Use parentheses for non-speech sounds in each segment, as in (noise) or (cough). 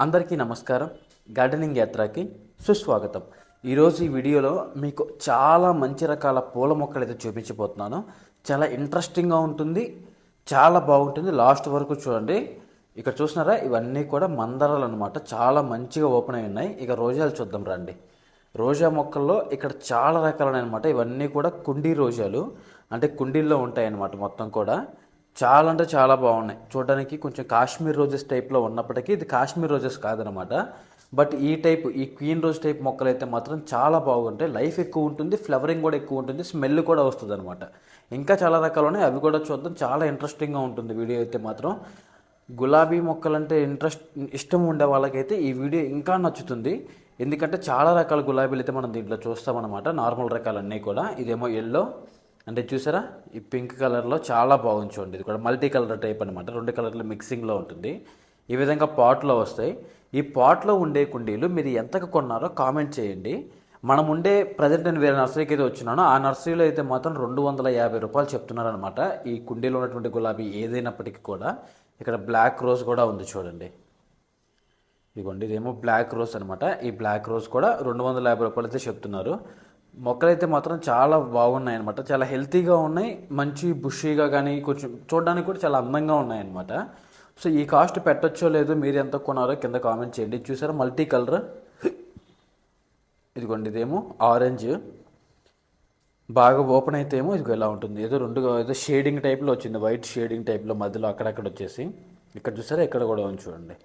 అందరికీ నమస్కారం. గార్డెనింగ్ యాత్రకి సుస్వాగతం. ఈరోజు ఈ వీడియోలో మీకు చాలా మంచి రకాల పూల మొక్కలు అయితే చూపించబోతున్నాను. చాలా ఇంట్రెస్టింగ్గా ఉంటుంది. చాలా బాగుంటుంది. లాస్ట్ వరకు చూడండి. ఇక్కడ చూసినారా? ఇవన్నీ కూడా మందారాలు అనమాట చాలా మంచిగా ఓపెన్ అయి ఉన్నాయి. ఇక రోజాలు చూద్దాం రండి. రోజా మొక్కల్లో ఇక్కడ చాలా రకాలు అనమాట ఇవన్నీ కూడా కుండీ రోజాలు. అంటే కుండీల్లో ఉంటాయి అన్నమాట మొత్తం కూడా. చాలా అంటే చాలా బాగున్నాయి. చూడడానికి కొంచెం కాశ్మీర్ రోజెస్ టైప్లో ఉన్నప్పటికీ ఇది కాశ్మీర్ రోజెస్ కాదనమాట. బట్ ఈ టైప్ ఈ క్వీన్ రోజ్ టైప్ మొక్కలు అయితే మాత్రం చాలా బాగుంటాయి. లైఫ్ ఎక్కువ ఉంటుంది ఫ్లవరింగ్ కూడా ఎక్కువ ఉంటుంది స్మెల్ కూడా వస్తుంది అనమాట ఇంకా చాలా రకాలు ఉన్నాయి అవి కూడా చూద్దాం. చాలా ఇంట్రెస్టింగ్గా ఉంటుంది వీడియో అయితే మాత్రం. గులాబీ మొక్కలంటే ఇంట్రెస్ట్ ఇష్టం ఉండే వాళ్ళకైతే ఈ వీడియో ఇంకా నచ్చుతుంది. ఎందుకంటే చాలా రకాల గులాబీలు అయితే మనం దీంట్లో చూస్తామన్నమాట. నార్మల్ రకాలన్నీ కూడా. ఇదేమో ఎల్లో అంటే చూసారా? ఈ పింక్ కలర్లో చాలా బాగుంది చూడండి. ఇది కూడా మల్టీ కలర్ టైప్ అనమాట రెండు కలర్ల మిక్సింగ్లో ఉంటుంది. ఈ విధంగా పాట్లో వస్తాయి. ఈ పాట్లో ఉండే కుండీలు మీరు ఎంతకు కొన్నారో కామెంట్ చేయండి. మనం ఉండే ప్రజెంట్ నేను వేరే నర్సరీకి అయితే వచ్చినానో ఆ నర్సరీలో అయితే మాత్రం రెండు వందల యాభై రూపాయలు చెప్తున్నారనమాట ఈ కుండీలో ఉన్నటువంటి గులాబీ ఏదైనప్పటికీ కూడా ఇక్కడ బ్లాక్ రోజ్ కూడా ఉంది చూడండి. ఇదిగోండి ఇదేమో బ్లాక్ రోజ్ అనమాట ఈ బ్లాక్ రోజ్ కూడా రెండు వందల యాభై రూపాయలు అయితే చెప్తున్నారు. మొక్కలైతే మాత్రం చాలా బాగున్నాయి అనమాట చాలా హెల్తీగా ఉన్నాయి. మంచి బుషీగా కానీ కొంచెం చూడడానికి కూడా చాలా అందంగా ఉన్నాయి అనమాట సో ఈ కాస్ట్ పెట్టొచ్చో లేదో మీరు ఎంత కొన్నారో కింద కామెంట్ చేయండి. చూసారా? Multi colour. ఇదిగోండి ఇదేమో ఆరెంజ్. బాగా ఓపెన్ అయితే ఏమో ఇదిగో ఇలా ఉంటుంది. ఏదో రెండు ఏదో షేడింగ్ టైప్లో వచ్చింది. వైట్ షేడింగ్ టైప్లో మధ్యలో అక్కడక్కడ వచ్చేసి. ఇక్కడ చూసారా? ఇక్కడ కూడా ఉంది చూడండి.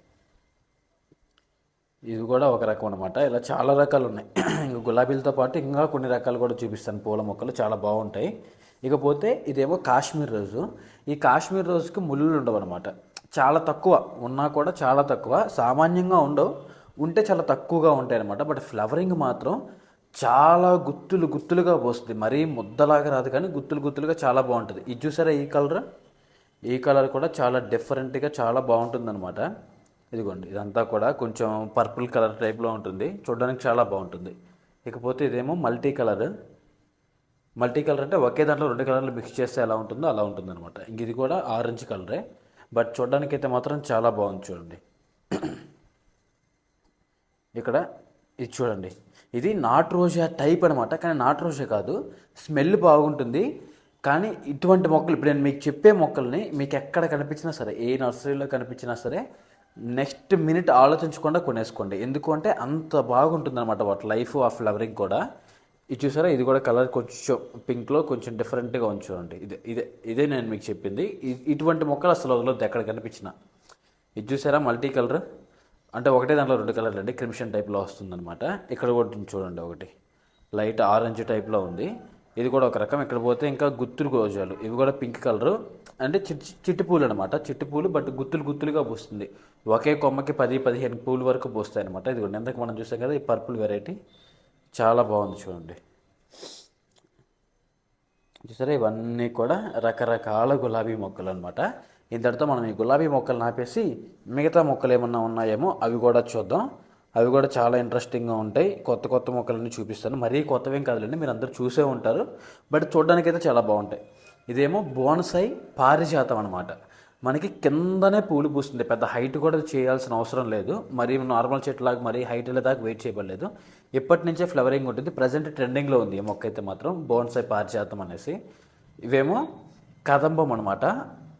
ఇది కూడా ఒక రకం అనమాట ఇలా చాలా రకాలు ఉన్నాయి. (clears throat) ఇంకా గులాబీలతో పాటు ఇంకా కొన్ని రకాలు కూడా చూపిస్తాను. పూల మొక్కలు చాలా బాగుంటాయి. ఇకపోతే ఇదేమో కాశ్మీర్ రోజు. ఈ కాశ్మీర్ రోజుకి ముళ్ళు ఉండవు అనమాట చాలా తక్కువ. ఉన్నా కూడా చాలా తక్కువ. సామాన్యంగా ఉండవు. ఉంటే చాలా తక్కువగా ఉంటాయి అనమాట బట్ ఫ్లవరింగ్ మాత్రం చాలా గుత్తులు గుత్తులుగా పోస్తుంది. మరీ ముద్దలాగా రాదు కానీ గుత్తులు గుత్తులుగా చాలా బాగుంటుంది. ఇది చూసారా ఈ కలర్? ఈ కలర్ కూడా చాలా డిఫరెంట్గా చాలా బాగుంటుంది అనమాట ఇదిగోండి ఇదంతా కూడా కొంచెం పర్పుల్ కలర్ టైప్లో ఉంటుంది. చూడడానికి చాలా బాగుంటుంది. ఇకపోతే ఇదేమో మల్టీ కలర్. మల్టీ కలర్ అంటే ఒకే దాంట్లో రెండు కలర్లు మిక్స్ చేస్తే ఎలా ఉంటుందో అలా ఉంటుంది అనమాట ఇంక ఇది కూడా ఆరెంజ్ కలరే. బట్ చూడడానికి అయితే మాత్రం చాలా బాగుంది చూడండి. ఇక్కడ ఇది చూడండి. ఇది నాట్ రోజా టైప్ అనమాట కానీ నాట్ రోజా కాదు. స్మెల్ బాగుంటుంది. కానీ ఇటువంటి మొక్కలు ఇప్పుడు నేను మీకు చెప్పే మొక్కల్ని మీకు ఎక్కడ కనిపించినా సరే ఏ నర్సరీలో కనిపించినా సరే నెక్స్ట్ మినిట్ ఆలోచించకుండా కొనేసుకోండి. ఎందుకంటే అంత బాగుంటుంది అనమాట వాటి లైఫ్ ఆ ఫ్లవరింగ్ కూడా. ఇది చూసారా? ఇది కూడా కలర్ కొంచెం పింక్లో కొంచెం డిఫరెంట్గా ఉంచుకోండి. ఇదే ఇదే ఇదే నేను మీకు చెప్పింది. ఇటువంటి మొక్కలు అసలు వదలొద్దు. ఎక్కడ కనిపించిన. ఇది చూసారా? Multi colour. అంటే ఒకటే దాంట్లో రెండు కలర్లు అండి. క్రిమిషన్ టైప్లో వస్తుందన్నమాట. ఇక్కడ కూడా చూడండి ఒకటి. లైట్ ఆరెంజ్ టైప్లో ఉంది. ఇది కూడా ఒక రకం. ఇక్కడ పోతే ఇంకా గుత్తులు రోజాలు ఇవి కూడా పింక్ కలరు. అంటే చిట్టి చిట్టి పూలు అనమాట చిట్టి పూలు బట్ గుత్తులు గుత్తులుగా పూస్తుంది. ఒకే కొమ్మకి పది పదిహేను పూలు వరకు పూస్తాయి అనమాట ఇది కూడా ఎంతకు మనం చూసాం కదా ఈ పర్పుల్ వెరైటీ. చాలా బాగుంది చూడండి. చూసారా? ఇవన్నీ కూడా రకరకాల గులాబీ మొక్కలు అనమాట ఇంతటితో మనం ఈ గులాబీ మొక్కలు నాపేసి మిగతా మొక్కలు ఏమన్నా ఉన్నాయేమో అవి కూడా చూద్దాం. అవి కూడా చాలా ఇంట్రెస్టింగ్గా ఉంటాయి. కొత్త కొత్త మొక్కలన్నీ చూపిస్తాను. మరీ కొత్తవేం కాదులేండి మీరు అందరూ చూసే ఉంటారు. బట్ చూడడానికి అయితే చాలా బాగుంటాయి. ఇదేమో బోనసై పారిజాతం అనమాట మనకి కిందనే పూలు పూస్తుంది. పెద్ద హైట్ కూడా చేయాల్సిన అవసరం లేదు. మరి నార్మల్ చెట్లాగా మరీ హైట్ దాకా వెయిట్ చేయబడలేదు. ఇప్పటి నుంచే ఫ్లవరింగ్ ఉంటుంది ప్రజెంట్ ట్రెండింగ్లో ఉంది ఈ మొక్క అయితే మాత్రం. బోన్సాయి పారిజాతం అనేసి. ఇవేమో కదంబం అనమాట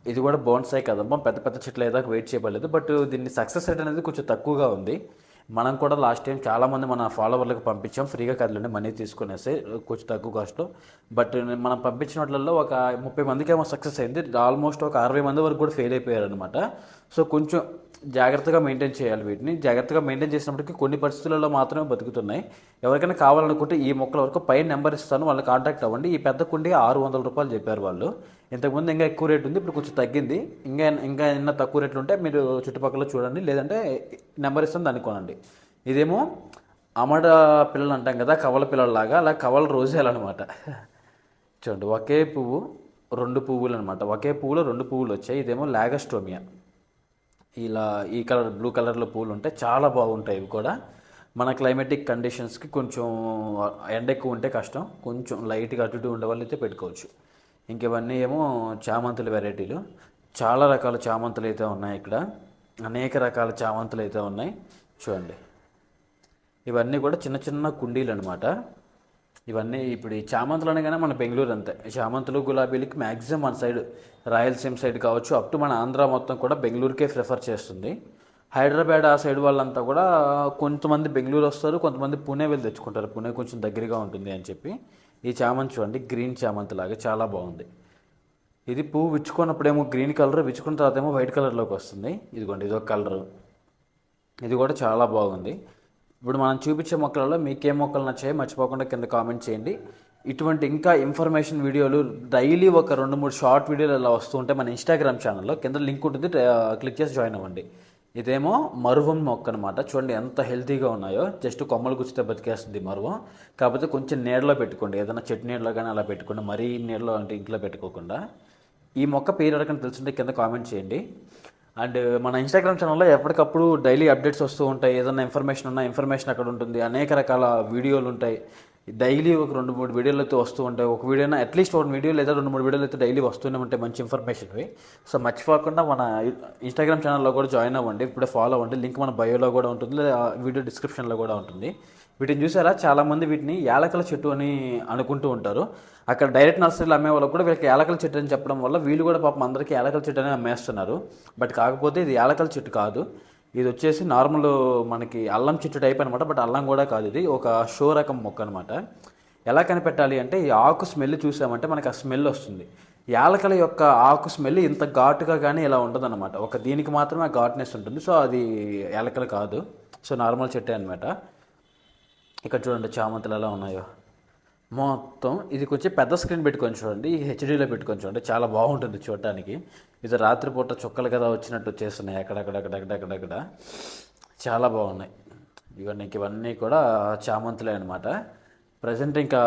ఇది కూడా బోన్సాయి కదంబం. పెద్ద పెద్ద చెట్లు ఏదాకా వెయిట్ చేయబడలేదు. బట్ దీన్ని సక్సెస్ రేట్ అనేది కొంచెం తక్కువగా ఉంది. మనం కూడా లాస్ట్ టైం చాలామంది మన ఫాలోవర్లకు పంపించాం. ఫ్రీగా కదలండి మనీ తీసుకునేసి కొంచెం తక్కువ కాస్ట్లో బట్ మనం పంపించిన వాటిల్లో ఒక ముప్పై మందికి ఏమో సక్సెస్ అయింది. ఆల్మోస్ట్ ఒక అరవై మంది వరకు కూడా ఫెయిల్ అయిపోయారు అనమాట సో కొంచెం జాగ్రత్తగా మెయింటైన్ చేయాలి వీటిని. జాగ్రత్తగా మెయింటైన్ చేసినప్పటికీ కొన్ని పరిస్థితులలో మాత్రమే బతుకుతున్నాయి. ఎవరికైనా కావాలనుకుంటే ఈ మొక్కల వరకు పైన నెంబర్ ఇస్తాను వాళ్ళని కాంటాక్ట్ అవ్వండి. ఈ పెద్ద కుండి ఆరు వందల రూపాయలు చెప్పారు వాళ్ళు. ఇంతకుముందు ఇంకా ఎక్కువ రేట్ ఉంది ఇప్పుడు కొంచెం తగ్గింది. ఇంకా ఇంకా ఏమన్నా తక్కువ రేట్లు ఉంటే మీరు చుట్టుపక్కల చూడండి. లేదంటే నెంబర్ ఇస్తాను దాన్ని కొనండి. ఇదేమో అమడ పిల్లలు అంటాం కదా కవల పిల్లల్లాగా అలా కవల రోజాలన్నమాట. చూడండి ఒకే పువ్వు రెండు పువ్వులు అనమాట ఒకే పువ్వులో రెండు పువ్వులు వచ్చాయి. ఇదేమో లాగస్టోమియా. ఇలా ఈ కలర్ బ్లూ కలర్లో పూలు ఉంటాయి చాలా బాగుంటాయి ఇవి కూడా. మన క్లైమేటిక్ కండిషన్స్కి కొంచెం ఎండ ఎక్కువ ఉంటే కష్టం. కొంచెం లైట్గా అటు ఇటు ఉండే వాళ్ళు అయితే పెట్టుకోవచ్చు. ఇంక ఇవన్నీ ఏమో చామంతుల వెరైటీలు. చాలా రకాల చామంతులు అయితే ఉన్నాయి ఇక్కడ. అనేక రకాల చామంతులు అయితే ఉన్నాయి. చూడండి. ఇవన్నీ కూడా చిన్న చిన్న కుండీలు అనమాట ఇవన్నీ ఇప్పుడు ఈ చామంతులు అనగానే మన బెంగళూరు అంతే. ఈ చామంతులు గులాబీలకి మ్యాక్సిమం మన సైడ్ రాయలసీమ సైడ్ కావచ్చు అప్ టు మన ఆంధ్ర మొత్తం కూడా బెంగళూరుకే ప్రిఫర్ చేస్తుంది. హైదరాబాద్ ఆ సైడ్ వాళ్ళంతా కూడా కొంతమంది బెంగళూరు వస్తారు కొంతమంది పుణే వెళ్ళి తెచ్చుకుంటారు. పుణే కొంచెం దగ్గరగా ఉంటుంది అని చెప్పి. ఈ చామంతి చూడండి గ్రీన్ చామంతి లాగా చాలా బాగుంది. ఇది పువ్వు విచ్చుకున్నప్పుడేమో గ్రీన్ కలర్ విచ్చుకున్న తర్వాత ఏమో వైట్ కలర్లోకి వస్తుంది. ఇదిగోండి ఇది ఒక ఇది కూడా చాలా బాగుంది. ఇప్పుడు మనం చూపించే మొక్కలలో మీకు ఏ మొక్కలు నచ్చాయో మర్చిపోకుండా కింద కామెంట్ చేయండి. ఇటువంటి ఇంకా ఇన్ఫర్మేషన్ వీడియోలు డైలీ ఒక రెండు మూడు షార్ట్ వీడియోలు ఇలా వస్తూ ఉంటే మన ఇన్స్టాగ్రామ్ ఛానల్లో కింద లింక్ ఉంటుంది క్లిక్ చేసి జాయిన్ అవ్వండి. ఇదేమో మరువం మొక్క అనమాట చూడండి ఎంత హెల్తీగా ఉన్నాయో. జస్ట్ కొమ్మలు గుచ్చితే బతికేస్తుంది మరువం. కాకపోతే కొంచెం నీడలో పెట్టుకోండి. ఏదైనా చెట్టు నీడలో కానీ అలా పెట్టుకోండి. మరీ నీడలో అంటే ఇంట్లో పెట్టుకోకుండా. ఈ మొక్క పేరు అడగని తెలుసుంటే కింద కామెంట్ చేయండి. అండ్ మన ఇన్స్టాగ్రామ్ ఛానల్లో ఎప్పటికప్పుడు డైలీ అప్డేట్స్ వస్తూ ఉంటాయి. ఏదైనా ఇన్ఫర్మేషన్ ఉన్నా ఇన్ఫర్మేషన్ అక్కడ ఉంటుంది. అనేక రకాల వీడియోలు ఉంటాయి. డైలీ ఒక రెండు మూడు వీడియోలు అయితే వస్తూ ఉంటాయి. ఒక వీడియోనా అట్లీస్ట్ ఒక వీడియో లేదా రెండు మూడు వీడియోలు అయితే డైలీ వస్తూనే ఉంటాయి. మంచి ఇన్ఫర్మేషన్వి సో మర్చిపోకుండా మన ఇన్స్టాగ్రామ్ ఛానల్లో కూడా జాయిన్ అవ్వండి. ఇప్పుడే ఫాలో అవ్వండి. లింక్ మన బయోలో కూడా ఉంటుంది. లేదా వీడియో డిస్క్రిప్షన్లో కూడా ఉంటుంది. వీటిని చూసారా? చాలామంది వీటిని యాలకల చెట్టు అని అనుకుంటూ ఉంటారు. అక్కడ డైరెక్ట్ నర్సరీలు అమ్మే వాళ్ళకి కూడా వీళ్ళకి యాలకల చెట్టు అని చెప్పడం వల్ల వీళ్ళు కూడా పాపం అందరికీ యాలకల చెట్టు అని అమ్మేస్తున్నారు. బట్ కాకపోతే ఇది యాలకల చెట్టు కాదు. ఇది వచ్చేసి నార్మల్ మనకి అల్లం చెట్టు టైప్ అనమాట బట్ అల్లం కూడా కాదు ఇది. ఒక షో రకం మొక్క అనమాట ఎలా కనిపెట్టాలి అంటే ఈ ఆకు స్మెల్ చూసామంటే మనకి ఆ స్మెల్ వస్తుంది. యాలకల యొక్క ఆకు స్మెల్ ఇంత ఘాటుగా కానీ ఇలా ఉండదన్నమాట. ఒక దీనికి మాత్రమే ఘాట్నెస్ ఉంటుంది. సో అది యాలకలు కాదు. సో నార్మల్ చెట్టే అనమాట ఇక్కడ చూడండి చామంతులు ఎలా ఉన్నాయో. మొత్తం ఇది కొంచెం పెద్ద స్క్రీన్ పెట్టుకొని చూడండి. హెచ్డీలో పెట్టుకొని చూడండి. చాలా బాగుంటుంది చూడటానికి. ఇది రాత్రిపూట చుక్కలు కదా వచ్చినట్టు వచ్చేస్తున్నాయి. అక్కడక్కడక్కడక్కడక్కడక్కడ చాలా బాగున్నాయి. ఇవన్నీ ఇవన్నీ కూడా చామంతులే అనమాట ప్రజెంట్ ఇంకా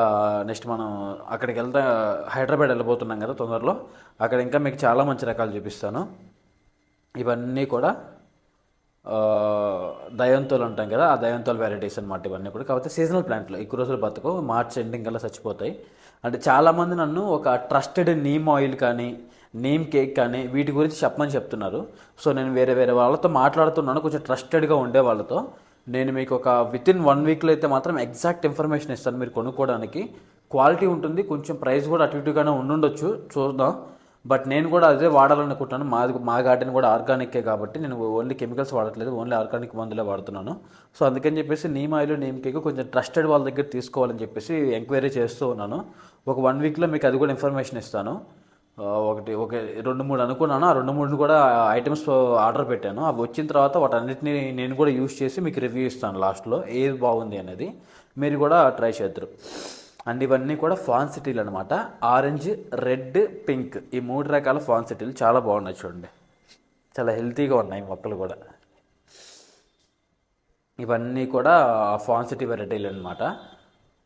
నెక్స్ట్ మనం అక్కడికి వెళ్తా హైదరాబాద్ వెళ్ళిపోతున్నాం కదా తొందరలో. అక్కడ ఇంకా మీకు చాలా మంచి రకాలు చూపిస్తాను. ఇవన్నీ కూడా దయంతోలు అంటాం కదా ఆ దయంతోలు వెరైటీస్ అనమాట ఇవన్నీ కూడా. కాకపోతే సీజనల్ ప్లాంట్లు ఎక్కువ రోజులు బతకవు మార్చ్ ఎండింగ్ కల్లా చచ్చిపోతాయి. అంటే చాలామంది నన్ను ఒక ట్రస్టెడ్ నీమ్ ఆయిల్ కానీ నీమ్ కేక్ కానీ వీటి గురించి చెప్పమని చెప్తున్నారు. సో నేను వేరే వేరే వాళ్ళతో మాట్లాడుతున్నాను కొంచెం ట్రస్టెడ్గా ఉండే వాళ్ళతో. నేను మీకు ఒక విత్ ఇన్ వన్ వీక్లో అయితే మాత్రం ఎగ్జాక్ట్ ఇన్ఫర్మేషన్ ఇస్తాను మీరు కొనుక్కోవడానికి. క్వాలిటీ ఉంటుంది కొంచెం ప్రైస్ కూడా అటు ఇటుగానే ఉండుండొచ్చు చూద్దాం. బట్ నేను కూడా అదే వాడాలనుకుంటున్నాను. మాది మా గార్డెన్ కూడా ఆర్గానికే కాబట్టి నేను ఓన్లీ కెమికల్స్ వాడట్లేదు ఓన్లీ ఆర్గానిక్ మందులే వాడుతున్నాను. సో అందుకని చెప్పేసి నీమ్ ఆయిల్ నీమ్ కేక్ కొంచెం ట్రస్టెడ్ వాళ్ళ దగ్గర తీసుకోవాలని చెప్పేసి ఎంక్వైరీ చేస్తూ ఉన్నాను. ఒక వన్ వీక్లో మీకు అది కూడా ఇన్ఫర్మేషన్ ఇస్తాను. ఒకటి ఒక రెండు మూడు అనుకున్నాను. ఆ రెండు మూడు కూడా ఐటమ్స్ ఆర్డర్ పెట్టాను. అవి వచ్చిన తర్వాత వాటన్నిటిని నేను కూడా యూస్ చేసి మీకు రివ్యూ ఇస్తాను లాస్ట్లో. ఏది బాగుంది అనేది మీరు కూడా ట్రై చేద్దరు. అండ్ ఇవన్నీ కూడా ఫాన్ సిటీలు అనమాట ఆరెంజ్ రెడ్ పింక్. ఈ మూడు రకాల ఫాన్ సిటీలు చాలా బాగున్నాయి చూడండి. చాలా హెల్తీగా ఉన్నాయి మొక్కలు కూడా. ఇవన్నీ కూడా ఫాన్ సిటీ వెరైటీలు అనమాట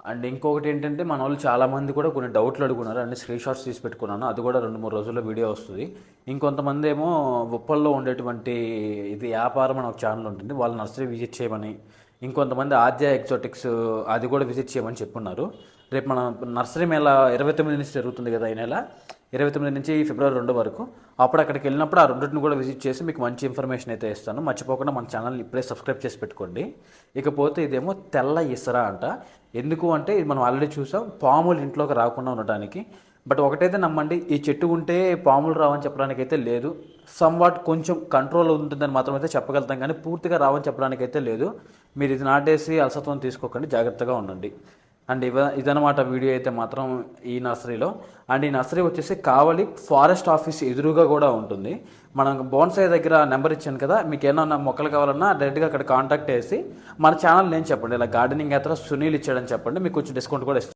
అండ్ ఇంకొకటి ఏంటంటే మన వాళ్ళు చాలామంది కూడా కొన్ని డౌట్లు అడుగున్నారు. అండ్ స్క్రీన్ షాట్స్ తీసి పెట్టుకున్నాను. అది కూడా రెండు మూడు రోజుల్లో వీడియో వస్తుంది. ఇంకొంతమంది ఏమో ఉప్పల్లో ఉండేటువంటి ఇది వ్యాపారం అని ఒక ఛానల్ ఉంటుంది. వాళ్ళు నర్సరీ విజిట్ చేయమని ఇంకొంతమంది ఆద్య ఎగ్జోటిక్స్ అది కూడా విజిట్ చేయమని చెప్పున్నారు. రేపు మన నర్సరీ మేళ ఇరవై తొమ్మిది నుంచి జరుగుతుంది కదా ఈ నెల. ఇరవై తొమ్మిది నుంచి ఫిబ్రవరి రెండు వరకు. అప్పుడు అక్కడికి వెళ్ళినప్పుడు ఆ రెండింటిని కూడా విజిట్ చేసి మీకు మంచి ఇన్ఫర్మేషన్ అయితే ఇస్తాను. మర్చిపోకుండా మన ఛానల్ ఇప్పుడే సబ్స్క్రైబ్ చేసి పెట్టుకోండి. ఇకపోతే ఇదేమో తెల్ల ఇసరా అంట. ఎందుకు అంటే ఇది మనం ఆల్రెడీ చూసాం పాములు ఇంట్లోకి రాకుండా ఉండటానికి. బట్ ఒకటైతే నమ్మండి ఈ చెట్టు ఉంటే పాములు రావని చెప్పడానికి అయితే లేదు. సమ్వాట్ కొంచెం కంట్రోల్ ఉంటుందని మాత్రం అయితే చెప్పగలుగుతాం కానీ పూర్తిగా రావని చెప్పడానికి అయితే లేదు. మీరు ఇది నాటేసి అలసత్వం తీసుకోకండి జాగ్రత్తగా ఉండండి. అండ్ ఇవ ఇదనమాట వీడియో అయితే మాత్రం ఈ నర్సరీలో. అండ్ ఈ నర్సరీ వచ్చేసి కావలి ఫారెస్ట్ ఆఫీస్ ఎదురుగా కూడా ఉంటుంది. మనం బోన్సాయి దగ్గర నెంబర్ ఇచ్చాను కదా మీకు ఏమన్నా మొక్కలు కావాలన్నా డైరెక్ట్గా అక్కడ కాంటాక్ట్ చేసి మన ఛానల్ నేను చెప్పండి. ఇలా గార్డెనింగ్ యాత్ర సునీల్ ఇచ్చాడని చెప్పండి. మీకు కొంచెం డిస్కౌంట్ కూడా ఇస్తాను